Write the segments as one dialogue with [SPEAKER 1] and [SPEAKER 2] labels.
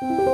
[SPEAKER 1] thank you.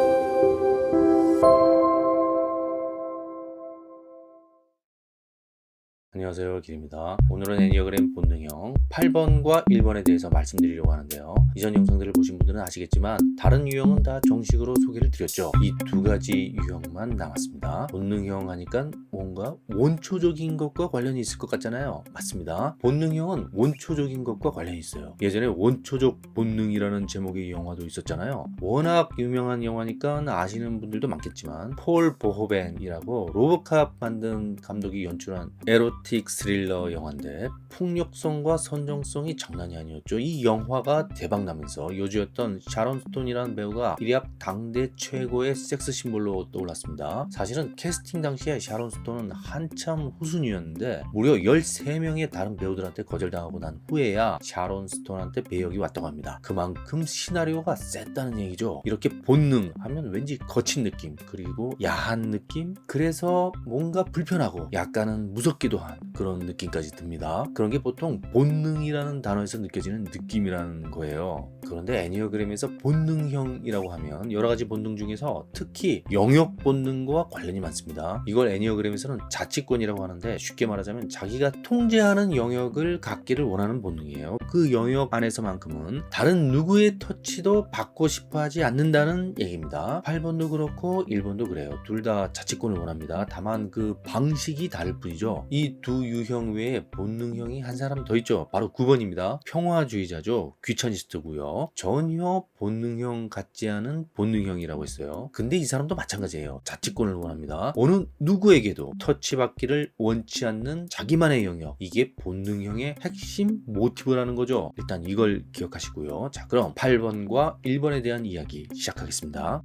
[SPEAKER 1] 안녕하세요 길입니다. 오늘은 애니어그램 본능형 8번과 1번에 대해서 말씀드리려고 하는데요. 이전 영상들을 보신 분들은 아시겠지만 다른 유형은 다 정식으로 소개를 드렸죠. 이 두 가지 유형만 남았습니다. 본능형 하니까 뭔가 원초적인 것과 관련이 있을 것 같잖아요. 맞습니다. 본능형은 원초적인 것과 관련이 있어요. 예전에 원초적 본능이라는 제목의 영화도 있었잖아요. 워낙 유명한 영화니까 아시는 분들도 많겠지만 폴 보호벤이라고 로보캅 만든 감독이 연출한 에로틱 스릴러 영화인데 폭력성과 선정성이 장난이 아니었죠. 이 영화가 대박 나면서 여주였던 샤론 스톤이라는 배우가 일약 당대 최고의 섹스 심볼로 떠올랐습니다. 사실은 캐스팅 당시에 샤론 스톤은 한참 후순위였는데 무려 13명의 다른 배우들한테 거절당하고 난 후에야 샤론 스톤한테 배역이 왔다고 합니다. 그만큼 시나리오가 셌다는 얘기죠. 이렇게 본능 하면 왠지 거친 느낌 그리고 야한 느낌 그래서 뭔가 불편하고 약간은 무섭기도 한 그런 느낌까지 듭니다. 그런 게 보통 본능이라는 단어에서 느껴지는 느낌이라는 거예요. 그런데 애니어그램에서 본능형이라고 하면 여러 가지 본능 중에서 특히 영역 본능과 관련이 많습니다. 이걸 애니어그램에서는 자치권이라고 하는데 쉽게 말하자면 자기가 통제하는 영역을 갖기를 원하는 본능이에요. 그 영역 안에서만큼은 다른 누구의 터치도 받고 싶어 하지 않는다는 얘기입니다. 8번도 그렇고 1번도 그래요. 둘 다 자치권을 원합니다. 다만 그 방식이 다를 뿐이죠. 이두 유형 외에 본능형이 한 사람 더 있죠. 바로 9번입니다. 평화주의자죠. 귀차니스트고요. 전혀 본능형 같지 않은 본능형이라고 했어요. 근데 이 사람도 마찬가지예요. 자치권을 원합니다. 어느 누구에게도 터치받기를 원치 않는 자기만의 영역. 이게 본능형의 핵심 모티브라는 거죠. 일단 이걸 기억하시고요. 자, 그럼 8번과 1번에 대한 이야기 시작하겠습니다.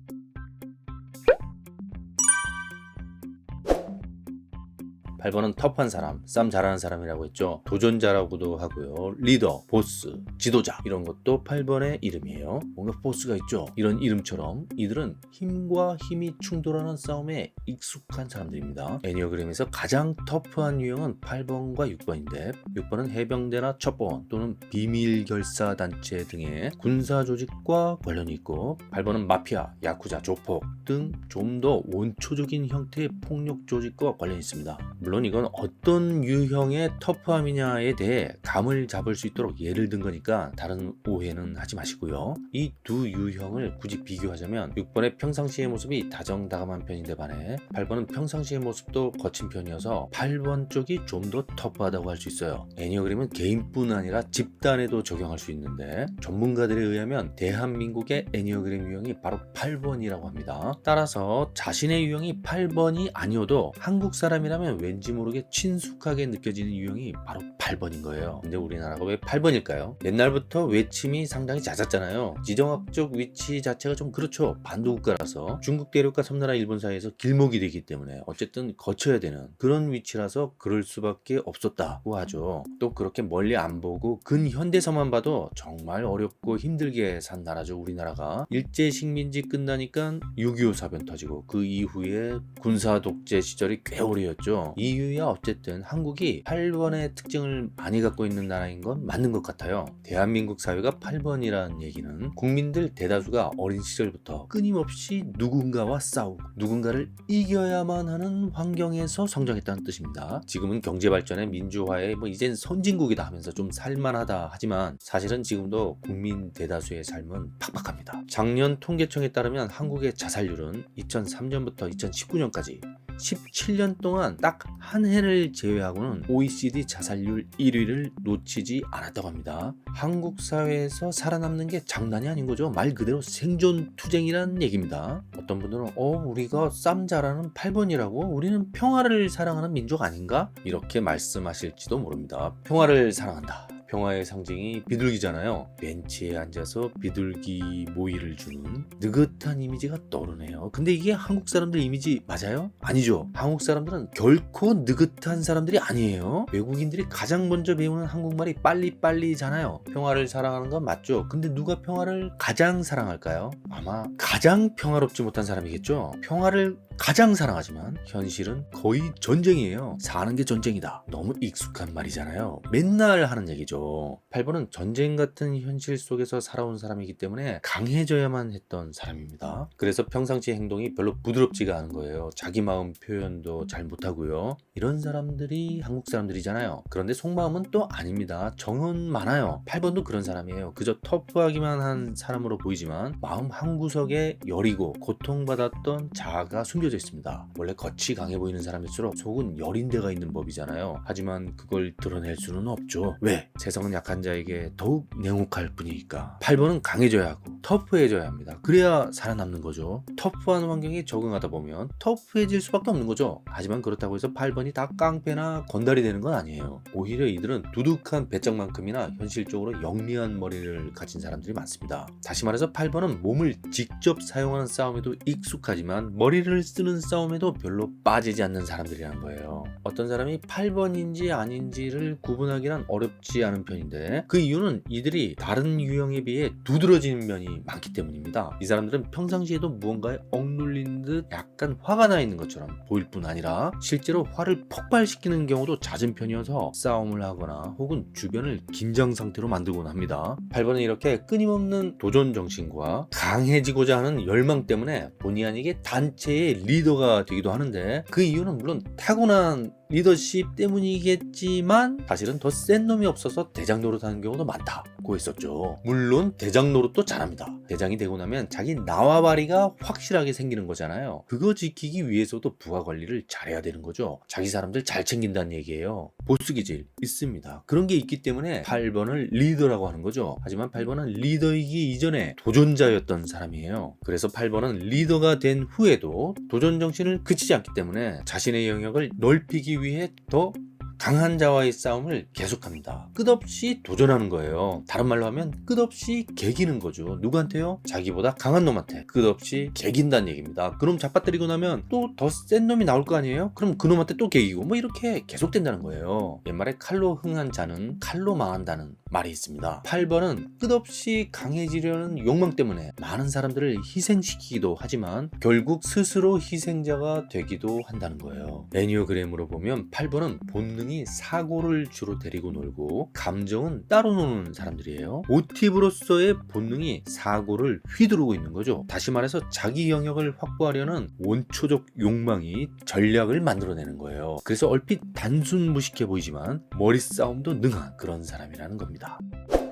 [SPEAKER 1] 8번은 터프한 사람, 싸움 잘하는 사람이라고 했죠. 도전자라고도 하고요. 리더, 보스, 지도자 이런 것도 8번의 이름이에요. 뭔가 보스가 있죠. 이런 이름처럼 이들은 힘과 힘이 충돌하는 싸움에 익숙한 사람들입니다. 애니어그램에서 가장 터프한 유형은 8번과 6번인데 6번은 해병대나 첩보원 또는 비밀결사 단체 등의 군사 조직과 관련이 있고 8번은 마피아, 야쿠자, 조폭 등 좀 더 원초적인 형태의 폭력 조직과 관련이 있습니다. 물론 이건 어떤 유형의 터프함이냐에 대해 감을 잡을 수 있도록 예를 든 거니까 다른 오해는 하지 마시고요. 이 두 유형을 굳이 비교하자면 6번의 평상시의 모습이 다정다감한 편인데 반해 8번은 평상시의 모습도 거친 편이어서 8번 쪽이 좀 더 터프하다고 할 수 있어요. 애니어그램은 개인뿐 아니라 집단에도 적용할 수 있는데 전문가들에 의하면 대한민국의 애니어그램 유형이 바로 8번이라고 합니다. 따라서 자신의 유형이 8번이 아니어도 한국 사람이라면 왠지 모르게 친숙하게 느껴지는 유형이 바로 8번인 거예요. 근데 우리나라가 왜 8번일까요? 옛날부터 외침이 상당히 잦았잖아요. 지정학적 위치 자체가 좀 그렇죠. 반도국가라서 중국 대륙과 섬나라 일본 사이에서 길목이 되기 때문에 어쨌든 거쳐야 되는 그런 위치라서 그럴 수밖에 없었다고 하죠. 또 그렇게 멀리 안 보고 근현대서만 봐도 정말 어렵고 힘들게 산 나라죠. 우리나라가 일제 식민지 끝나니까 6.25 사변 터지고 그 이후에 군사 독재 시절이 꽤 오래였죠. 이 유야 어쨌든 한국이 8번의 특징을 많이 갖고 있는 나라인 건 맞는 것 같아요. 대한민국 사회가 8번이라는 얘기는 국민들 대다수가 어린 시절부터 끊임없이 누군가와 싸우고 누군가를 이겨야만 하는 환경에서 성장했다는 뜻입니다. 지금은 경제 발전에 민주화에 뭐 이젠 선진국이다 하면서 좀 살만하다 하지만 사실은 지금도 국민 대다수의 삶은 팍팍합니다. 작년 통계청에 따르면 한국의 자살률은 2003년부터 2019년까지 17년 동안 딱 한 해를 제외하고는 OECD 자살률 1위를 놓치지 않았다고 합니다. 한국 사회에서 살아남는 게 장난이 아닌 거죠. 말 그대로 생존 투쟁이라는 얘기입니다. 어떤 분들은 어 우리가 쌈 잘하는 8번이라고 우리는 평화를 사랑하는 민족 아닌가? 이렇게 말씀하실지도 모릅니다. 평화를 사랑한다. 평화의 상징이 비둘기잖아요. 벤치에 앉아서 비둘기 모이를 주는 느긋한 이미지가 떠오르네요. 근데 이게 한국 사람들 이미지 맞아요? 아니죠. 한국 사람들은 결코 느긋한 사람들이 아니에요. 외국인들이 가장 먼저 배우는 한국말이 빨리빨리잖아요. 평화를 사랑하는 건 맞죠. 근데 누가 평화를 가장 사랑할까요? 아마 가장 평화롭지 못한 사람이겠죠. 평화를 가장 사랑하지만 현실은 거의 전쟁이에요. 사는 게 전쟁이다. 너무 익숙한 말이잖아요. 맨날 하는 얘기죠. 8번은 전쟁 같은 현실 속에서 살아온 사람이기 때문에 강해져야만 했던 사람입니다. 그래서 평상시 행동이 별로 부드럽지가 않은 거예요. 자기 마음 표현도 잘 못하고요. 이런 사람들이 한국 사람들이잖아요. 그런데 속마음은 또 아닙니다. 정은 많아요. 8번도 그런 사람이에요. 그저 터프하기만 한 사람으로 보이지만 마음 한구석에 여리고 고통받았던 자아가 숨겨 져 있습니다. 원래 겉이 강해 보이는 사람일수록 속은 여린 데가 있는 법이잖아요. 하지만 그걸 드러낼 수는 없죠. 왜? 세상은 약한 자에게 더욱 냉혹할 뿐이니까. 8번은 강해져야 하고 터프해져야 합니다. 그래야 살아남는 거죠. 터프한 환경에 적응하다 보면 터프해질 수밖에 없는 거죠. 하지만 그렇다고 해서 8번이 다 깡패나 건달이 되는 건 아니에요. 오히려 이들은 두둑한 배짱만큼이나 현실적으로 영리한 머리를 가진 사람들이 많습니다. 다시 말해서 8번은 몸을 직접 사용하는 싸움에도 익숙하지만 머리를 쓰는 싸움에도 별로 빠지지 않는 사람들이라는 거예요. 어떤 사람이 8번인지 아닌지를 구분하기란 어렵지 않은 편인데 그 이유는 이들이 다른 유형에 비해 두드러지는 면이 많기 때문입니다. 이 사람들은 평상시에도 무언가에 억눌린 듯 약간 화가 나 있는 것처럼 보일 뿐 아니라 실제로 화를 폭발시키는 경우도 잦은 편이어서 싸움을 하거나 혹은 주변을 긴장 상태로 만들곤 합니다. 8번은 이렇게 끊임없는 도전 정신과 강해지고자 하는 열망 때문에 본의 아니게 단체의 리더가 되기도 하는데 그 이유는 물론 타고난 리더십 때문이겠지만 사실은 더 센 놈이 없어서 대장 노릇하는 경우도 많다고 했었죠. 물론 대장 노릇도 잘합니다. 대장이 되고 나면 자기 나와바리가 확실하게 생기는 거잖아요. 그거 지키기 위해서도 부하 관리를 잘해야 되는 거죠. 자기 사람들 잘 챙긴다는 얘기예요. 보스 기질 있습니다. 그런 게 있기 때문에 8번을 리더라고 하는 거죠. 하지만 8번은 리더이기 이전에 도전자였던 사람이에요. 그래서 8번은 리더가 된 후에도 도전 정신을 그치지 않기 때문에 자신의 영역을 넓히기 위해 더 강한 자와의 싸움을 계속합니다. 끝없이 도전하는 거예요. 다른 말로 하면 끝없이 개기는 거죠. 누구한테요? 자기보다 강한 놈한테 끝없이 개긴다는 얘기입니다. 그럼 잡아뜨리고 나면 또 더 센 놈이 나올 거 아니에요? 그럼 그 놈한테 또 개기고 뭐 이렇게 계속된다는 거예요. 옛말에 칼로 흥한 자는 칼로 망한다는 말이 있습니다. 8번은 끝없이 강해지려는 욕망 때문에 많은 사람들을 희생시키기도 하지만 결국 스스로 희생자가 되기도 한다는 거예요. 애니어그램으로 보면 8번은 본능이 사고를 주로 데리고 놀고 감정은 따로 노는 사람들이에요. 모티브로서의 본능이 사고를 휘두르고 있는 거죠. 다시 말해서 자기 영역을 확보하려는 원초적 욕망이 전략을 만들어내는 거예요. 그래서 얼핏 단순 무식해 보이지만 머리 싸움도 능한 그런 사람이라는 겁니다. し。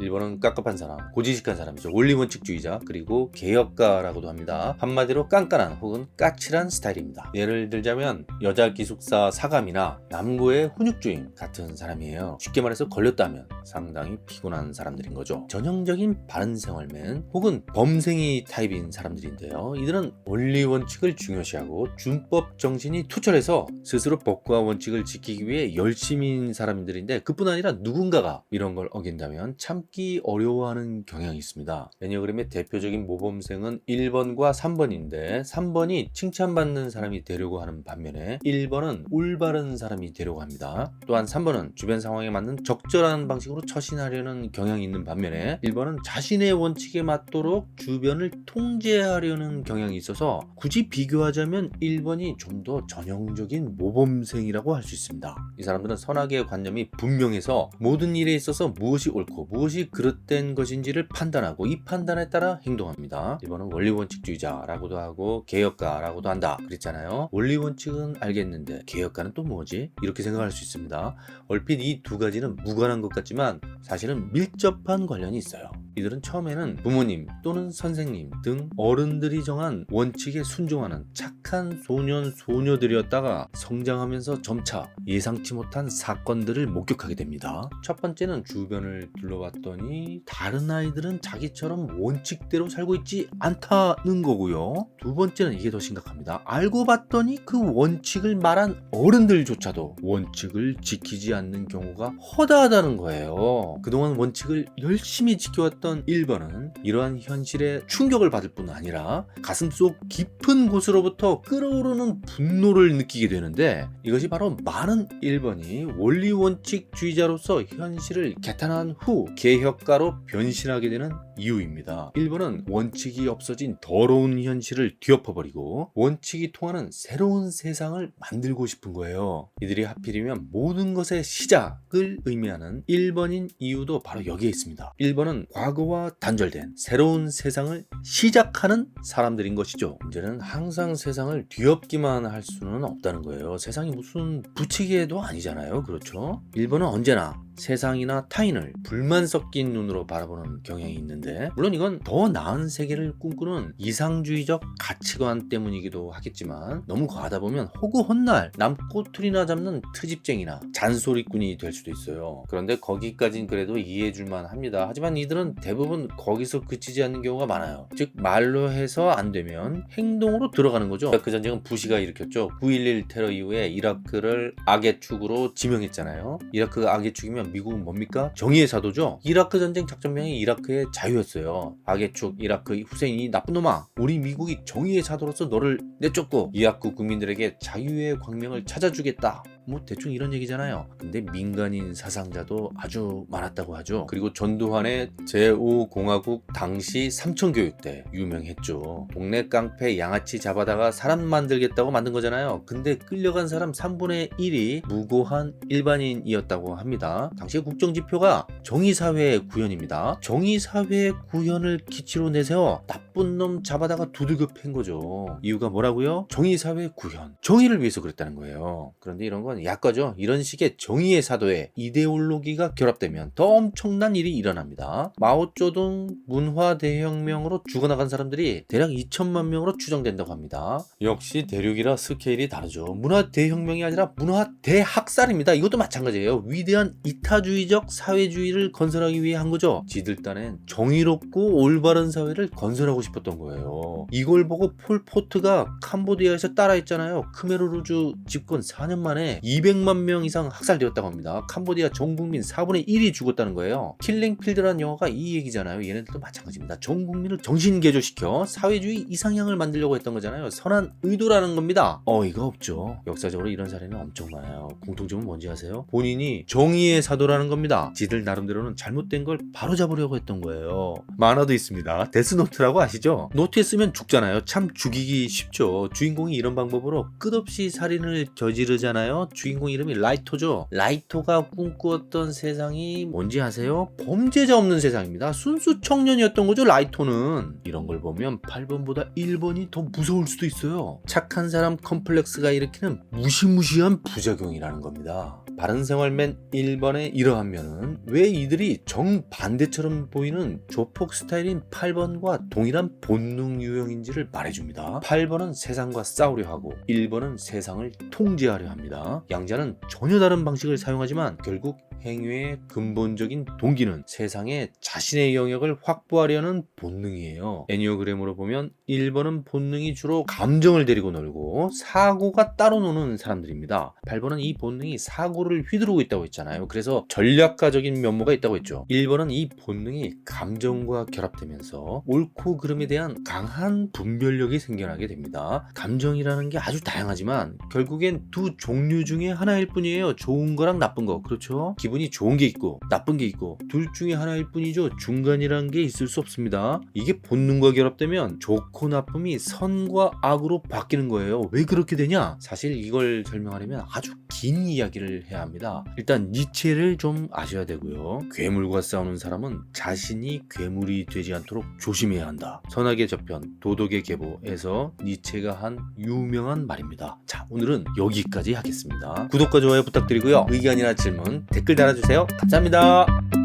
[SPEAKER 1] 1번은 깝깝한 사람, 고지식한 사람이죠. 원리원칙주의자, 그리고 개혁가라고도 합니다. 한마디로 깐깐한 혹은 까칠한 스타일입니다. 예를 들자면 여자 기숙사 사감이나 남고의 훈육주임 같은 사람이에요. 쉽게 말해서 걸렸다면 상당히 피곤한 사람들인 거죠. 전형적인 바른생활맨 혹은 범생이 타입인 사람들인데요. 이들은 원리원칙을 중요시하고 준법 정신이 투철해서 스스로 법과 원칙을 지키기 위해 열심인 사람들인데 그뿐 아니라 누군가가 이런 걸 어긴다면 참 참기 어려워하는 경향이 있습니다. 애니어그램의 대표적인 모범생은 1번과 3번인데 3번이 칭찬받는 사람이 되려고 하는 반면에 1번은 올바른 사람이 되려고 합니다. 또한 3번은 주변 상황에 맞는 적절한 방식으로 처신하려는 경향이 있는 반면에 1번은 자신의 원칙에 맞도록 주변을 통제하려는 경향이 있어서 굳이 비교하자면 1번이 좀 더 전형적인 모범생이라고 할 수 있습니다. 이 사람들은 선악의 관념이 분명해서 모든 일에 있어서 무엇이 옳고 무엇이 그릇된 것인지를 판단하고 이 판단에 따라 행동합니다. 이번은 원리원칙주의자라고도 하고 개혁가라고도 한다. 그랬잖아요. 원리원칙은 알겠는데 개혁가는 또 뭐지? 이렇게 생각할 수 있습니다. 얼핏 이 두 가지는 무관한 것 같지만 사실은 밀접한 관련이 있어요. 이들은 처음에는 부모님 또는 선생님 등 어른들이 정한 원칙에 순종하는 착한 소년 소녀들이었다가 성장하면서 점차 예상치 못한 사건들을 목격하게 됩니다. 첫 번째는 주변을 둘러봤 더니 다른 아이들은 자기처럼 원칙대로 살고 있지 않다는 거고요. 두 번째는 이게 더 심각합니다. 알고 봤더니 그 원칙을 말한 어른들조차도 원칙을 지키지 않는 경우가 허다하다는 거예요. 그동안 원칙을 열심히 지켜왔던 1번은 이러한 현실에 충격을 받을 뿐 아니라 가슴 속 깊은 곳으로부터 끓어오르는 분노를 느끼게 되는데 이것이 바로 많은 1번이 원리 원칙주의자로서 현실을 개탄한 후 개 혁가로 변신하게 되는 이유입니다. 1번은 원칙이 없어진 더러운 현실을 뒤엎어버리고 원칙이 통하는 새로운 세상을 만들고 싶은 거예요. 이들이 하필이면 모든 것의 시작을 의미하는 1번인 이유도 바로 여기에 있습니다. 1번은 과거와 단절된 새로운 세상을 시작하는 사람들인 것이죠. 문제는 항상 세상을 뒤엎기만 할 수는 없다는 거예요. 세상이 무슨 부치개도 아니잖아요. 그렇죠? 1번은 언제나 세상이나 타인을 불만 섞인 눈으로 바라보는 경향이 있는데 물론 이건 더 나은 세계를 꿈꾸는 이상주의적 가치관 때문이기도 하겠지만 너무 과하다 보면 호구 헛날 남 꼬투리나 잡는 트집쟁이나 잔소리꾼이 될 수도 있어요. 그런데 거기까진 그래도 이해해 줄만 합니다. 하지만 이들은 대부분 거기서 그치지 않는 경우가 많아요. 즉 말로 해서 안 되면 행동으로 들어가는 거죠. 그 전쟁은 부시가 일으켰죠. 9.11 테러 이후에 이라크를 악의 축으로 지명했잖아요. 이라크가 악의 축이면 미국은 뭡니까? 정의의 사도죠. 이라크 전쟁 작전명이 이라크의 자유였어요. 악의 축 이라크 후세인이 나쁜 놈아. 우리 미국이 정의의 사도로서 너를 내쫓고 이라크 국민들에게 자유의 광명을 찾아주겠다. 뭐 대충 이런 얘기잖아요. 근데 민간인 사상자도 아주 많았다고 하죠. 그리고 전두환의 제5공화국 당시 삼천교육 때 유명했죠. 동네 깡패 양아치 잡아다가 사람 만들겠다고 만든 거잖아요. 근데 끌려간 사람 3분의 1이 무고한 일반인이었다고 합니다. 당시 국정지표가 정의사회의 구현입니다. 정의사회의 구현을 기치로 내세워 나쁜 놈 잡아다가 두들겨 팬 거죠. 이유가 뭐라고요? 정의사회 구현. 정의를 위해서 그랬다는 거예요. 그런데 이런 건 약과죠. 이런 식의 정의의 사도에 이데올로기가 결합되면 더 엄청난 일이 일어납니다. 마오쩌둥 문화 대혁명으로 죽어나간 사람들이 대략 2천만 명으로 추정된다고 합니다. 역시 대륙이라 스케일이 다르죠. 문화 대혁명이 아니라 문화 대학살입니다. 이것도 마찬가지예요. 위대한 이타주의적 사회주의를 건설하기 위해 한 거죠. 지들 딴엔 정의롭고 올바른 사회를 건설하고 싶었던 거예요. 이걸 보고 폴포트가 캄보디아에서 따라했잖아요. 크메르루즈 집권 4년 만에 200만 명 이상 학살되었다고 합니다. 캄보디아 전 국민 4분의 1이 죽었다는 거예요. 킬링필드라는 영화가 이 얘기잖아요. 얘네들도 마찬가지입니다. 전 국민을 정신개조시켜 사회주의 이상향을 만들려고 했던 거잖아요. 선한 의도라는 겁니다. 어이가 없죠. 역사적으로 이런 사례는 엄청 많아요. 공통점은 뭔지 아세요? 본인이 정의의 사도라는 겁니다. 지들 나름대로는 잘못된 걸 바로잡으려고 했던 거예요. 만화도 있습니다. 데스노트라고 아시죠? 노트에 쓰면 죽잖아요. 참 죽이기 쉽죠. 주인공이 이런 방법으로 끝없이 살인을 저지르잖아요. 주인공 이름이 라이토죠. 라이토가 꿈꾸었던 세상이 뭔지 아세요? 범죄자 없는 세상입니다. 순수 청년이었던 거죠, 라이토는. 이런 걸 보면 8번보다 1번이 더 무서울 수도 있어요. 착한 사람 컴플렉스가 일으키는 무시무시한 부작용이라는 겁니다. 바른생활맨 1번의 이러한 면은 왜 이들이 정반대처럼 보이는 조폭 스타일인 8번과 동일한 본능 유형인지를 말해줍니다. 8번은 세상과 싸우려 하고 1번은 세상을 통제하려 합니다. 양자는 전혀 다른 방식을 사용하지만 결국 행위의 근본적인 동기는 세상에 자신의 영역을 확보하려는 본능이에요. 애니어그램으로 보면 1번은 본능이 주로 감정을 데리고 놀고 사고가 따로 노는 사람들입니다. 8번은 이 본능이 사고를 휘두르고 있다고 했잖아요. 그래서 전략가적인 면모가 있다고 했죠. 1번은 이 본능이 감정과 결합되면서 옳고 그름에 대한 강한 분별력이 생겨나게 됩니다. 감정이라는 게 아주 다양하지만 결국엔 두 종류 중에 하나일 뿐이에요. 좋은 거랑 나쁜 거. 그렇죠? 기분이 좋은 게 있고 나쁜 게 있고 둘 중에 하나일 뿐이죠. 중간이라는 게 있을 수 없습니다. 이게 본능과 결합되면 좋고 나쁨이 선과 악으로 바뀌는 거예요. 왜 그렇게 되냐? 사실 이걸 설명하려면 아주 긴 이야기를 해야 합니다. 일단 니체를 좀 아셔야 되고요. 괴물과 싸우는 사람은 자신이 괴물이 되지 않도록 조심해야 한다. 선악의 저편, 도덕의 계보에서 니체가 한 유명한 말입니다. 자, 오늘은 여기까지 하겠습니다. 구독과 좋아요 부탁드리고요. 의견이나 질문, 댓글 달아주세요. 감사합니다.